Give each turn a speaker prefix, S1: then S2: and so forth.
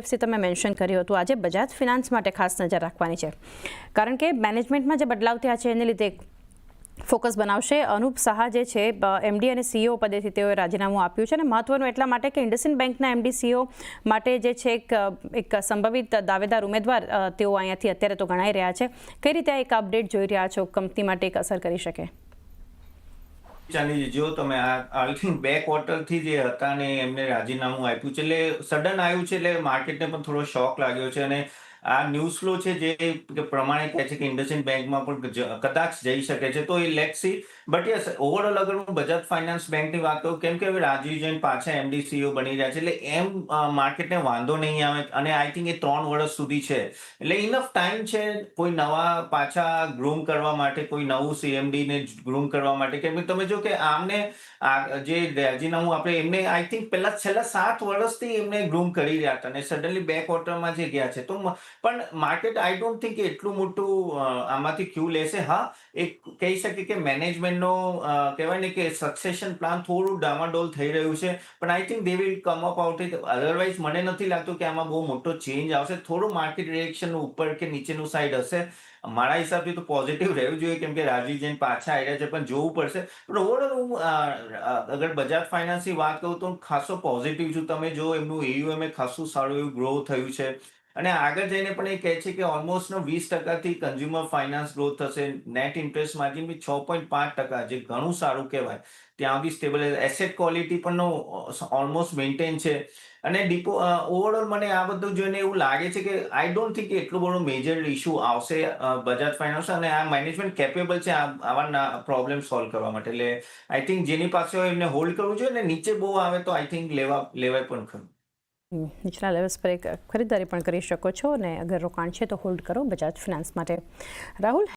S1: FC તમે mention કર્યું હતું. આજે બજાજ ફિનાન્સ માટે ખાસ નજર રાખવાની છે. કારણ કે મેનેજમેન્ટમાં જે બદલાવ થયા છે, એને લીધે ફોકસ બનાવશે. અનુપ શાહ જે છે એમડી અને સીઓ પદેથી તેઓએ રાજીનામું આપ્યું છે અને મહત્વનું એટલા માટે કે ઇન્ડસઇન્ડ બેંકના એમડી સીઓ માટે જે છે એક એક સંભવિત દાવેદાર ઉમેદવાર તેઓ અહીંયાથી અત્યારે તો ગણાઈ રહ્યા છે. કઈ રીતે એક અપડેટ જોઈ રહ્યા છો? કંપની માટે એક અસર કરી શકે.
S2: ચાલી જો તમે આઈ થિંક બે ક્વાર્ટરથી જે હતા ને એમને રાજીનામું આપ્યું છે, એટલે સડન આવ્યું છે, એટલે માર્કેટને પણ થોડો શોક લાગ્યો છે અને આ ન્યૂઝ ફ્લો છે જે પ્રમાણે કહે છે કે ઇન્ડસઇન્ડ બેંકમાં પણ કદાચ જઈ શકે છે. તો એ લેક્સી બટ યસ ઓવરઓલ અગર હું બજાજ ફાઇનાન્સ બેંકની વાત કરું, કેમ કે હવે રાજીવ જૈન પાછા એમડી સીઈઓ બની રહ્યા છે, એટલે એમ માર્કેટને વાંધો નહીં આવે. અને આઈ થિંક એ ત્રણ વર્ષ સુધી છે. એટલે ઇનફ ટાઈમ છે કોઈ નવા પાછા ગ્રૂમ કરવા માટે, કોઈ નવું સીએમડી ને ગ્રૂમ કરવા માટે. કેમ કે તમે જો કે આમને જે રાજીનામું આપણે એમને આઈ થિંક પહેલા છેલ્લા સાત વર્ષથી એમને ગ્રૂમ કરી રહ્યા હતા. અને સડનલી બે ક્વાર્ટરમાં જે ગયા છે, તો પણ માર્કેટ આઈ ડોન્ટ થિંક એટલું મોટું આમાંથી ક્યુ લેશે. હા, એક કહી શકે કે મેનેજમેન્ટનો કહેવાય ને કે સક્સેશન પ્લાન થોડું ડામાડોલ થઈ રહ્યું છે. પણ I think they will come up out it otherwise મને નથી લાગતું કે આમાં બહુ મોટો ચેન્જ આવશે. થોડું માર્કેટ રિએક્શન ઉપર કે નીચેનું સાઈડ હશે. મારા હિસાબથી તો પોઝિટિવ રહેવું જોઈએ, કેમ કે રાજીવ જૈન પાછા આવ્યા છે, પણ જોવું પડશે. પણ ઓવરઓલ હું અગર બજાજ ફાઇનાન્સની વાત કરું તો હું ખાસો પોઝિટિવ છું. તમે જો એમનું એયુએમ એ ખાસું સારું એવું ગ્રો થયું છે. અને આગળ જઈને પણ એ કહે છે કે ઓલમોસ્ટ વીસ ટકાથી કન્ઝ્યુમર ફાઇનાન્સ ગ્રોથ થશે. નેટ ઇન્ટરેસ્ટ માર્જિન બી છ પોઈન્ટ પાંચ ટકા જે ઘણું સારું કહેવાય. ત્યાં બી સ્ટેબલ એસેટ ક્વોલિટી પણ ઓલમોસ્ટ મેન્ટેન છે. અને ડિપો ઓવરઓલ મને આ બધું જોઈને એવું લાગે છે કે આઈ ડોન્ટ થિંક એટલો બધો મેજર ઇશ્યુ આવશે બજાજ ફાઇનાન્સ અને આ મેનેજમેન્ટ કેપેબલ છે આવા પ્રોબ્લેમ સોલ્વ કરવા માટે. એટલે આઈ થિંક જેની પાસે હોય એમને હોલ્ડ કરવું જોઈએ ને નીચે બહુ આવે તો આઈ થિંક લેવા, લેવાય પણ ખરું.
S1: નીચલા લેવલ્સ પર એક ખરીદારી પણ કરી શકો છો અને અગર રોકાણ છે તો હોલ્ડ કરો બજાજ ફિનાન્સ માટે. રાહુલ